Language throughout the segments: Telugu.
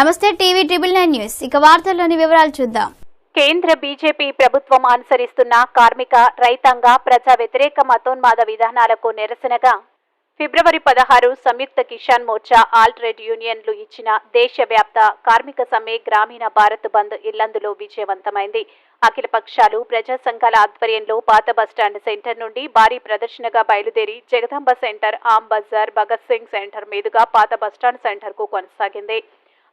నమస్తే టీవీ ట్రిబుల్ నైన్ న్యూస్. ఇక వార్తల్లోని వివరాలు చూద్దాం. కేంద్ర బీజేపీ ప్రభుత్వం అనుసరిస్తున్న కార్మిక రైతాంగ ప్రజా వ్యతిరేక మతోన్మాద విధానాలకు నిరసనగా ఫిబ్రవరి పదహారు సంయుక్త కిసాన్ మోర్చా ఆల్ ట్రేడ్ యూనియన్లు ఇచ్చిన దేశవ్యాప్త కార్మిక సమ్మె గ్రామీణ భారత్ బంద్ ఇల్లందులో విజయవంతమైంది. అఖిల పక్షాలు ప్రజా సంఘాల ఆధ్వర్యంలో పాత బస్టాండ్ సెంటర్ నుండి భారీ ప్రదర్శనగా బయలుదేరి జగదాంబ సెంటర్ ఆమ్ బజార్ భగత్ సింగ్ సెంటర్ మీదుగా పాత బస్టాండ్ సెంటర్కు కొనసాగింది.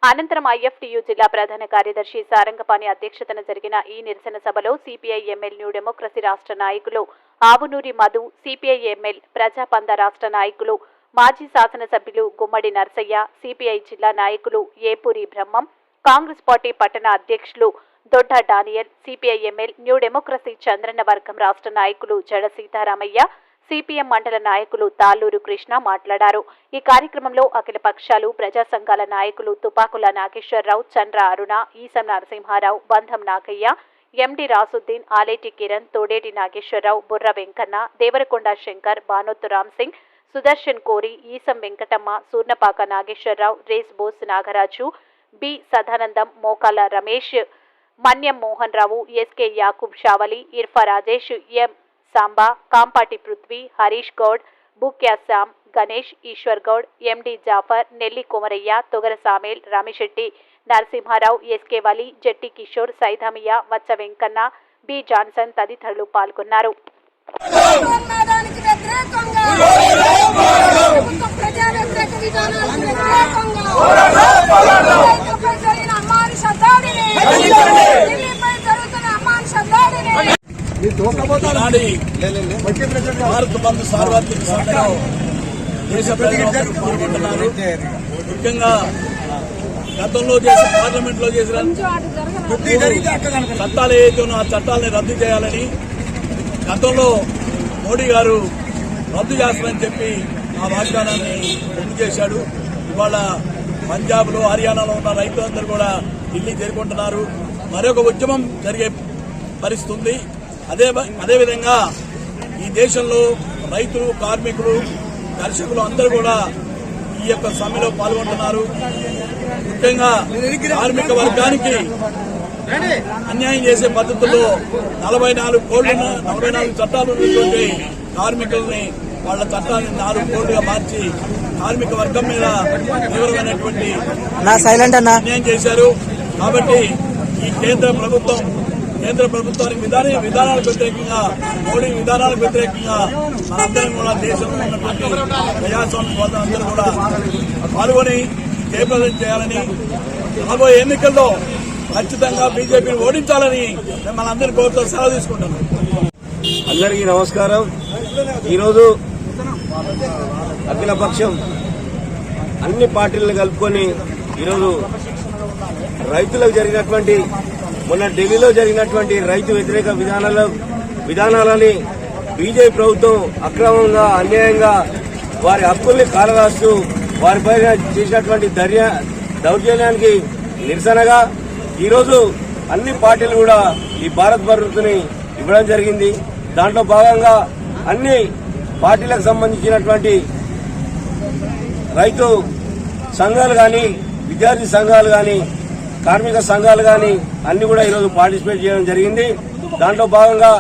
అనంతరం ఐఎఫ్టీయూ జిల్లా ప్రధాన కార్యదర్శి సారంగపాణి అధ్యక్షతన జరిగిన ఈ నిరసన సభలో సిపిఐ ఎంఎల్ న్యూ డెమోక్రసీ రాష్ట్ర నాయకులు ఆవునూరి మధు సిపిఐ ఎంఎల్ ప్రజాపంద రాష్ట్ర నాయకులు మాజీ శాసనసభ్యులు గుమ్మడి నర్సయ్య సిపిఐ జిల్లా నాయకులు ఏపూరి బ్రహ్మం కాంగ్రెస్ పార్టీ పట్టణ అధ్యక్షులు Dodda Daniel CPI ML new democracy Chandranna వర్గం రాష్ట్ర నాయకులు జడ సీతారామయ్య సిపిఎం మండల నాయకులు తాళ్ళూరు కృష్ణ మాట్లాడారు. ఈ కార్యక్రమంలో అఖిల పక్షాలు ప్రజా సంఘాల నాయకులు తుపాకుల నాగేశ్వరరావు చంద్ర అరుణ ఈసం నరసింహారావు బంధం నాగయ్య ఎండి రాసుద్దీన్ ఆలేటి కిరణ్ తోడేటి నాగేశ్వరరావు బుర్ర వెంకన్న దేవరకొండ శంకర్ బానోత్తు రామ్ సింగ్ సుదర్శన్ కోరి ఈసం వెంకటమ్మ సూర్ణపాక నాగేశ్వరరావు రేస్ Bose Nagaraju B Sadanandam Mokala Ramesh Manyam Mohan Rao SK Yakub Shavali ఇర్ఫా Rajesh M Samba Kampati Prithvi Harish Goud Bukya Shyam Ganesh Eshwar Goud MD Jafar Nelli Komaraiah Togara Samel Ramisetti Narasimharao SK Vali Jatti Kishore Saidamiya Vatsa Venkanna B Johnson తదితరులు పాల్గొన్నారు. ప్రజా వ్యతిరేక విధానం భారత్ బంద్ సార్వత్రిక సభలో దేశ ప్రజలందరూ పాల్గొంటున్నారు. ముఖ్యంగా గతంలో చేసిన పార్లమెంట్లో చేసిన చట్టాలు ఉన్నాయో ఆ చట్టాలని రద్దు చేయాలని గతంలో మోడీ గారు రద్దు చేస్తామని చెప్పి ఆ వాగ్దానాన్ని రద్దు చేశాడు. ఇవాళ పంజాబ్లో హర్యానాలో ఉన్న రైతులందరూ కూడా ఢిల్లీ చేరుకుంటున్నారు. మరొక ఉద్యమం జరిగే పరిస్థితి ఉంది. అదే అదేవిధంగా ఈ దేశంలో రైతులు కార్మికులు దర్శకులు అందరూ కూడా ఈ యొక్క సమ్మెలో పాల్గొంటున్నారు. ముఖ్యంగా కార్మిక వర్గానికి అన్యాయం చేసే పద్ధతుల్లో నలభై నాలుగు కోళ్ళు నలభై నాలుగు చట్టాలు ఉన్నటువంటి కార్మికుల్ని వాళ్ళ చట్టాన్ని నాలుగు కోళ్ళుగా మార్చి కార్మిక వర్గం మీద తీవ్రమైనటువంటి అన్యాయం చేశారు. కాబట్టి ఈ కేంద్ర ప్రభుత్వం కేంద్ర ప్రభుత్వానికి విధాన విధానాలకు వ్యతిరేకంగా మోడీ విధానాలకు వ్యతిరేకంగా మనందరం కూడా దేశంలో ఉన్నటువంటి ప్రజాస్వామ్య అందరూ కూడా పాల్గొని జయప్రదం చేయాలని రాబోయే ఎన్నికల్లో ఖచ్చితంగా బీజేపీని ఓడించాలని మిమ్మల్ని అందరి కోరుతూ సెలవు తీసుకుంటున్నాను అందరికీ నమస్కారం. ఈరోజు అఖిలపక్షం అన్ని పార్టీలను కలుపుకొని ఈరోజు రైతులకు జరిగినటువంటి మొన్న ఢిల్లీలో జరిగినటువంటి రైతు వ్యతిరేక విధానాల విధానాలని బీజేపీ ప్రభుత్వం అక్రమంగా అన్యాయంగా వారి హక్కుల్ని కాలరాస్తూ వారిపైన చేసినటువంటి దర్య దౌర్జన్యానికి నిరసనగా ఈరోజు అన్ని పార్టీలు కూడా ఈ భారత్ బంద్ని ఇవ్వడం జరిగింది. దాంట్లో భాగంగా అన్ని పార్టీలకు సంబంధించినటువంటి రైతు సంఘాలు కానీ విద్యార్థి సంఘాలు కానీ కార్మిక సంఘాలు కానీ అన్ని కూడా ఈరోజు పార్టిసిపేట్ చేయడం జరిగింది. దాంట్లో భాగంగా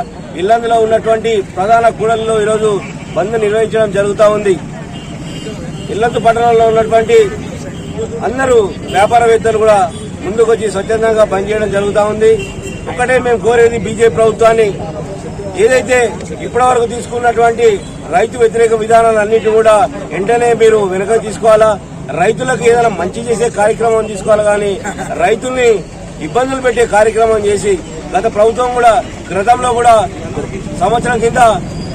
ఇల్లందులో ఉన్నటువంటి ప్రధాన కూడలిలో ఈరోజు బంద్ నిర్వహించడం జరుగుతూ ఉంది. ఇల్లందు పట్టణంలో ఉన్నటువంటి అందరూ వ్యాపారవేత్తలు కూడా ముందుకొచ్చి స్వచ్ఛందంగా పనిచేయడం జరుగుతూ ఉంది. ఒక్కటే మేము కోరేది బీజేపీ ప్రభుత్వాన్ని ఏదైతే ఇప్పటివరకు తీసుకున్నటువంటి రైతు వ్యతిరేక విధానాలన్నిటి కూడా వెంటనే మీరు వెనక తీసుకోవాలా? రైతులకు ఏదైనా మంచి చేసే కార్యక్రమం తీసుకోవాలి కానీ రైతుల్ని ఇబ్బందులు పెట్టే కార్యక్రమం చేసి గత ప్రభుత్వం కూడా గతంలో కూడా సంవత్సరం కింద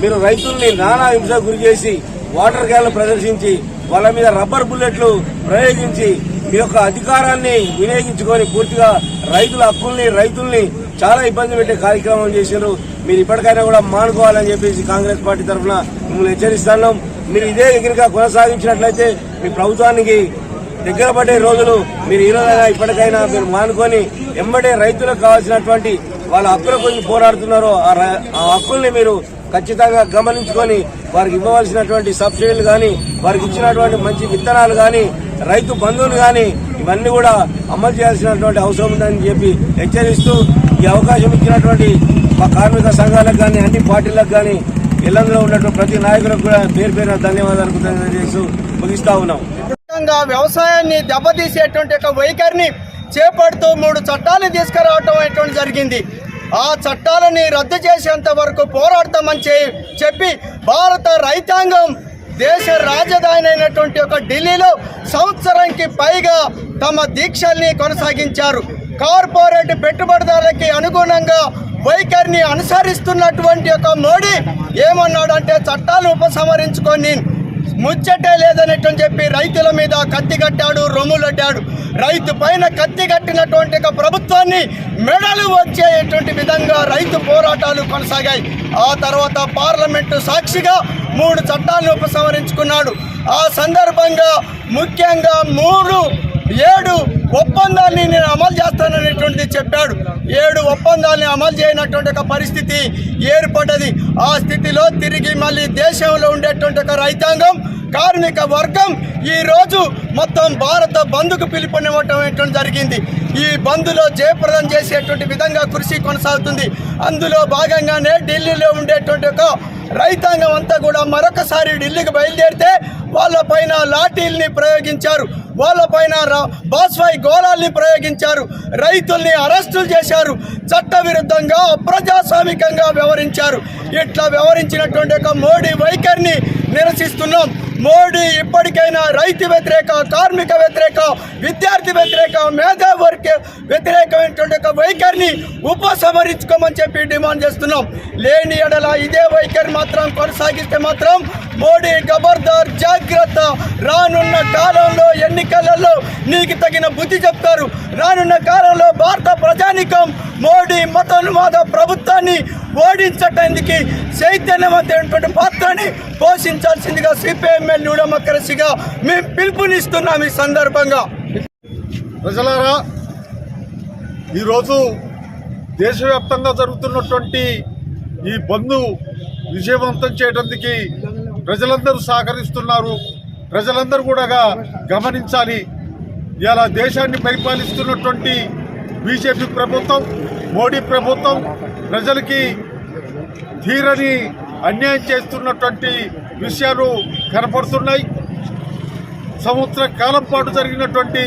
మీరు రైతుల్ని నానా హింసకు గురి చేసి వాటర్ క్యాన్లు ప్రదర్శించి వాళ్ళ మీద రబ్బర్ బుల్లెట్లు ప్రయోగించి మీ యొక్క అధికారాన్ని వినియోగించుకొని పూర్తిగా రైతుల హక్కుల్ని రైతుల్ని చాలా ఇబ్బంది పెట్టే కార్యక్రమం చేశారు. మీరు ఇప్పటికైనా కూడా మానుకోవాలని చెప్పేసి కాంగ్రెస్ పార్టీ తరఫున మిమ్మల్ని హెచ్చరిస్తున్నాం. మీరు ఇదే ఎగిరిగా కొనసాగించినట్లయితే మీ ప్రభుత్వానికి దగ్గర పడే రోజులు మీరు ఈరోజైనా ఇప్పటికైనా మీరు మానుకొని ఎంబడే రైతులకు కావాల్సినటువంటి వాళ్ళ హక్కుల గురించి పోరాడుతున్నారో ఆ ఆ హక్కుల్ని మీరు ఖచ్చితంగా గమనించుకొని వారికి ఇవ్వవలసినటువంటి సబ్సిడీలు కానీ వారికి ఇచ్చినటువంటి మంచి విత్తనాలు కానీ రైతు బంధువులు కానీ ఇవన్నీ కూడా అమలు చేయాల్సినటువంటి అవసరం ఉందని చెప్పి హెచ్చరిస్తూ ఈ అవకాశం ఇచ్చినటువంటి మా కార్మిక సంఘాలకు కానీ అన్ని పార్టీలకు కానీ ఇళ్ళలో ఉన్నటువంటి ప్రతి నాయకులకు కూడా పేరు పేరు ధన్యవాదాలు తెలియజేస్తూ ముగిస్తా ఉన్నాం. వ్యవసాయాన్ని దెబ్బతీసేటువంటి ఒక వైఖరిని చేపడుతూ మూడు చట్టాలు తీసుకురావటం అనేటువంటి జరిగింది. ఆ చట్టాలని రద్దు చేసేంత వరకు పోరాడతామని చెప్పి భారత రైతాంగం దేశ రాజధాని అయినటువంటి ఒక ఢిల్లీలో సంవత్సరానికి పైగా తమ దీక్షల్ని కొనసాగించారు. కార్పొరేట్ పెట్టుబడిదారులకి అనుగుణంగా వైఖరిని అనుసరిస్తున్నటువంటి ఒక మోడీ ఏమన్నాడంటే చట్టాలు ఉపసంహరించుకొని ముచ్చటే లేదనేటని చెప్పి రైతుల మీద కత్తి కట్టాడు రొమ్ములడ్డాడు రైతు పైన కత్తి కట్టినటువంటి ఒక ప్రభుత్వాన్ని మెడలు వచ్చేటువంటి విధంగా రైతు పోరాటాలు కొనసాగాయి. ఆ తర్వాత పార్లమెంటు సాక్షిగా మూడు చట్టాలను ఉపసంహరించుకున్నాడు. ఆ సందర్భంగా ముఖ్యంగా మూడు ఏడు ఒప్పందాన్ని నేను అమలు చేస్తాననేటువంటిది చెప్పాడు. ఏడు ఒప్పందాన్ని అమలు చేయనటువంటి ఒక పరిస్థితి ఏర్పడ్డది. ఆ స్థితిలో తిరిగి మళ్ళీ దేశంలో ఉండేటువంటి ఒక రైతాంగం కార్మిక వర్గం ఈ రోజు మొత్తం భారత బంద్కు పిలుపునివ్వటం జరిగింది. ఈ బంద్లో జయప్రదం చేసేటువంటి విధంగా కృషి కొనసాగుతుంది. అందులో భాగంగానే ఢిల్లీలో ఉండేటువంటి ఒక రైతాంగం అంతా కూడా మరొకసారి ఢిల్లీకి బయలుదేరితే వాళ్ళపైన లాఠీల్ని ప్రయోగించారు. వాళ్ళపైన ర- బాస్వాయి గోళాల్ని ప్రయోగించారు. రైతుల్ని అరెస్టులు చేశారు. చట్టవిరుద్ధంగా అప్రజాస్వామికంగా వ్యవహరించారు. ఇట్లా వ్యవహరించినటువంటి ఒక మోడీ వైఖరిని నిరసిస్తున్నాం. మోడీ ఇప్పటికైనా రైతు వ్యతిరేక కార్మిక వ్యతిరేక విద్యార్థి వ్యతిరేక మేధావర్గ వ్యతిరేకమైనటువంటి ఒక వైఖరిని ఉపసంహరించుకోమని చెప్పి డిమాండ్ చేస్తున్నాం. లేని ఎడల ఇదే వైఖరి మాత్రం కొనసాగిస్తే మాత్రం మోడీ గబర్దార్ జాగ్రత్త. రానున్న కాలంలో ఎన్నికలలో నీకు తగిన బుద్ధి చెప్తారు. రానున్న కాలంలో భారత ప్రజానికం మోడీ మతోన్మాద ప్రభుత్వాన్ని ఓడించటానికి చైతన్యవంతమైనటువంటి పాత్రని పోషించాల్సిందిగా సిపిఎంఎల్ న్యూడమక్రసిగా మేము పిలుపునిస్తున్నాం ఈ సందర్భంగా. ప్రజలారా ఈరోజు దేశవ్యాప్తంగా జరుగుతున్నటువంటి ఈ బంధు విజయవంతం చేయడానికి ప్రజలందరూ సహకరిస్తున్నారు. ప్రజలందరూ కూడా గమనించాలి. ఇలా దేశాన్ని పరిపాలిస్తున్నటువంటి బీజేపీ ప్రభుత్వం మోడీ ప్రభుత్వం ప్రజలకి తీరని అన్యాయం చేస్తున్నటువంటి విషయాలు కనపడుతున్నాయి. సంవత్సర కాలం పాటు జరిగినటువంటి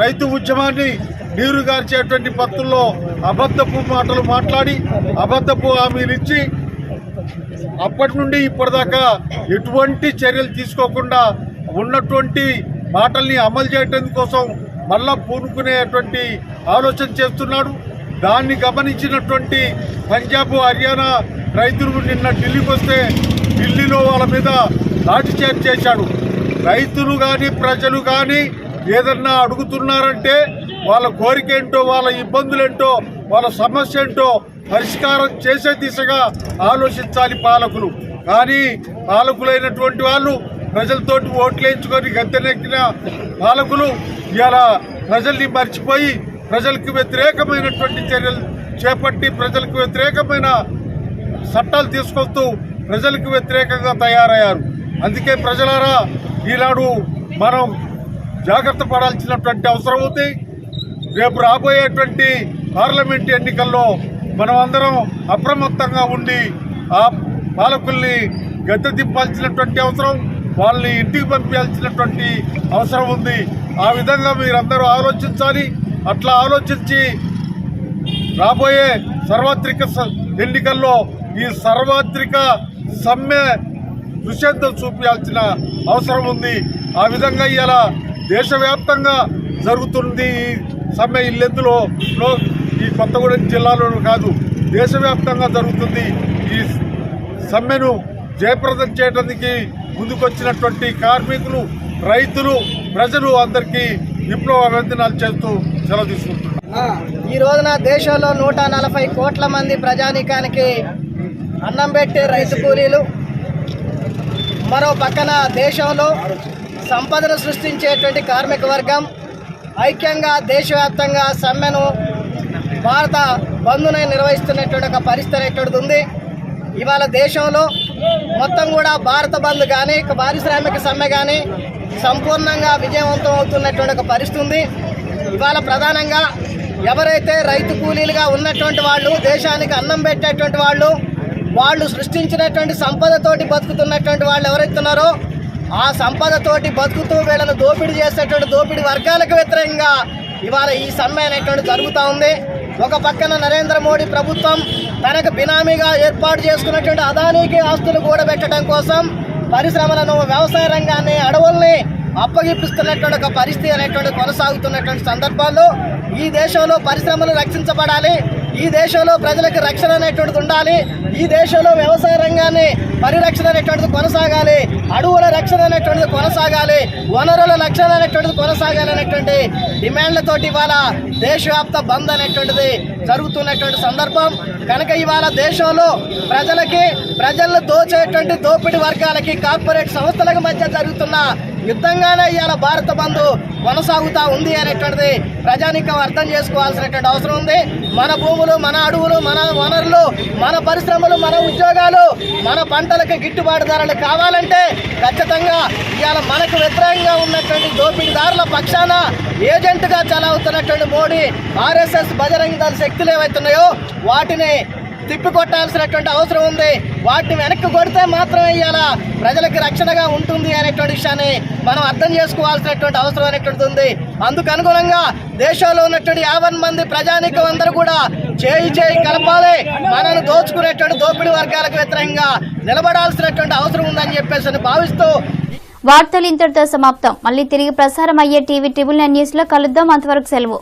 రైతు ఉద్యమాన్ని నీరుగార్చేటువంటి పత్తుల్లో అబద్ధపు మాటలు మాట్లాడి అబద్ధపు హామీలు ఇచ్చి అప్పటి నుండి ఇప్పటిదాకా ఎటువంటి చర్యలు తీసుకోకుండా ఉన్నటువంటి మాటల్ని అమలు చేయడం కోసం మళ్ళా పూనుకునేటువంటి ఆలోచన చేస్తున్నాడు. దాన్ని గమనించినటువంటి పంజాబ్ హర్యానా రైతులు నిన్న ఢిల్లీకి వస్తే ఢిల్లీలో వాళ్ళ మీద లాఠీచార్జ్ చేశాడు. రైతులు కానీ ప్రజలు కానీ ఏదన్నా అడుగుతున్నారంటే వాళ్ళ కోరిక ఏంటో వాళ్ళ ఇబ్బందులేంటో వాళ్ళ సమస్య ఏంటో పరిష్కారం చేసే దిశగా ఆలోచించాలి పాలకులు. కానీ పాలకులైనటువంటి వాళ్ళు ప్రజలతోటి ఓట్లు వేయించుకొని గద్దెనెక్కిన పాలకులు ఇలా ప్రజల్ని మర్చిపోయి ప్రజలకు వ్యతిరేకమైనటువంటి చర్యలు చేపట్టి ప్రజలకు వ్యతిరేకమైన చట్టాలు తీసుకొస్తూ ప్రజలకు వ్యతిరేకంగా తయారయ్యారు. అందుకే ప్రజలారా ఈనాడు మనం జాగ్రత్త పడాల్సినటువంటి అవసరం ఉంది. రేపు రాబోయేటువంటి పార్లమెంట్ ఎన్నికల్లో మనం అందరం అప్రమత్తంగా ఉండి ఆ పాలకుల్ని గద్దె దింపాల్సినటువంటి అవసరం వాళ్ళని ఇంటికి పంపించాల్సినటువంటి అవసరం ఉంది. ఆ విధంగా మీరందరూ ఆలోచించాలి. అట్లా ఆలోచించి రాబోయే సార్వత్రిక ఎన్నికల్లో ఈ సార్వత్రిక సమ్మె దృశ్యంతం చూపించాల్సిన అవసరం ఉంది. ఆ విధంగా ఇలా దేశవ్యాప్తంగా జరుగుతుంది ఈ సమ్మె ఇల్లెందులో? ఈ కొత్తగూడెం జిల్లాలో కాదు. దేశవ్యాప్తంగా జరుగుతుంది ఈ సమ్మెను జయప్రదం చేయడానికి ముందుకొచ్చినటువంటి కార్మికులు రైతులు ప్రజలు అందరికీ విప్లవ అభినందనాలు చేస్తూ సెలవు తీసుకుంటున్నారు ఈ రోజున దేశంలో నూట నలభై కోట్ల మంది ప్రజానీకానికి అన్నం పెట్టే రైతు కూలీలు మరో పక్కన దేశంలో సంపదను సృష్టించేటువంటి కార్మిక వర్గం ఐక్యంగా దేశవ్యాప్తంగా సమ్మెను భారత బంధుని నిర్వహిస్తున్నటువంటి ఒక పరిస్థితి అనేటువంటిది ఉంది ఇవాళ దేశంలో మొత్తం కూడా భారత బంద్ కానీ పారిశ్రామిక సమ్మె కానీ సంపూర్ణంగా విజయవంతం అవుతున్నటువంటి ఒక పరిస్థితి ఉంది. ఇవాళ ప్రధానంగా ఎవరైతే రైతు కూలీలుగా ఉన్నటువంటి వాళ్ళు దేశానికి అన్నం పెట్టేటువంటి వాళ్ళు వాళ్ళు సృష్టించినటువంటి సంపదతోటి బతుకుతున్నటువంటి వాళ్ళు ఎవరైతున్నారో ఆ సంపదతోటి బతుకుతూ వీళ్ళను దోపిడీ చేసేటువంటి దోపిడీ వర్గాలకు వ్యతిరేకంగా ఇవాళ ఈ సమ్మె అనేటువంటి జరుగుతూ ఉంది. ఒక పక్కన నరేంద్ర మోడీ ప్రభుత్వం తనకు బినామీగా ఏర్పాటు చేసుకున్నటువంటి అదానికి ఆస్తులు కూడబెట్టడం కోసం పరిశ్రమలను వ్యవసాయ రంగాన్ని అడవుల్ని అప్పగిపిస్తున్నటువంటి ఒక పరిస్థితి అనేటువంటి కొనసాగుతున్నటువంటి సందర్భాల్లో ఈ దేశంలో పరిశ్రమలు రక్షించబడాలి ఈ దేశంలో ప్రజలకు రక్షణ అనేటువంటిది ఉండాలి ఈ దేశంలో వ్యవసాయ రంగాన్ని పరిరక్షణ అనేటువంటిది కొనసాగాలి రక్షణ అనేటువంటిది కొనసాగాలి వనరుల రక్షణ అనేటువంటిది కొనసాగాలి అనేటువంటి డిమాండ్లతోటి ఇవాళ దేశవ్యాప్త బంద్ అనేటువంటిది జరుగుతున్నటువంటి సందర్భం. కనుక ఇవాళ దేశంలో ప్రజలకి ప్రజలను దోచేటువంటి దోపిడీ వర్గాలకి కార్పొరేట్ సంస్థలకు మధ్య జరుగుతున్న యుద్ధంగానే ఇవాళ భారత బంధు కొనసాగుతూ ఉంది అనేటువంటిది ప్రజానికం అర్థం చేసుకోవాల్సినటువంటి అవసరం ఉంది. మన భూములు మన అడవులు మన వనరులు మన పరిశ్రమలు మన ఉద్యోగాలు మన పంటలకు గిట్టుబాటు ధరలు కావాలంటే ఖచ్చితంగా ఇవాళ మనకు వ్యతిరేకంగా ఉన్నటువంటి దోపిడీదారుల పక్షాన ఏజెంట్గా చలావుతున్నటువంటి మోడీ ఆర్ఎస్ఎస్ బజరంగ దళ శక్తులు ఏవైతున్నాయో వాటిని తిప్పికొట్టాల్సినటువంటి అవసరం ఉంది. వాటిని వెనక్కి కొడితే మాత్రమే ఇవాళ ప్రజలకు రక్షణగా ఉంటుంది అనేటువంటి విషయాన్ని మనం అర్థం చేసుకోవాల్సినటువంటి అవసరం అనేటువంటిది ఉంది. అందుకు అనుగుణంగా దేశంలో ఉన్నటువంటి యాభై మంది ప్రజానీకం అందరూ కూడా చేయి చేయి కలపాలి. మనను దోచుకునేటువంటి దోపిడీ వర్గాలకు వ్యతిరేకంగా నిలబడాల్సినటువంటి అవసరం ఉందని చెప్పేసి భావిస్తూ వార్తలు ఇంతటితో సమాప్తం. మళ్ళీ తిరిగి ప్రసారం అయ్యే టీవీ ట్రిబుల్ నైన్ న్యూస్లో కలుద్దాం. అంతవరకు సెలవు.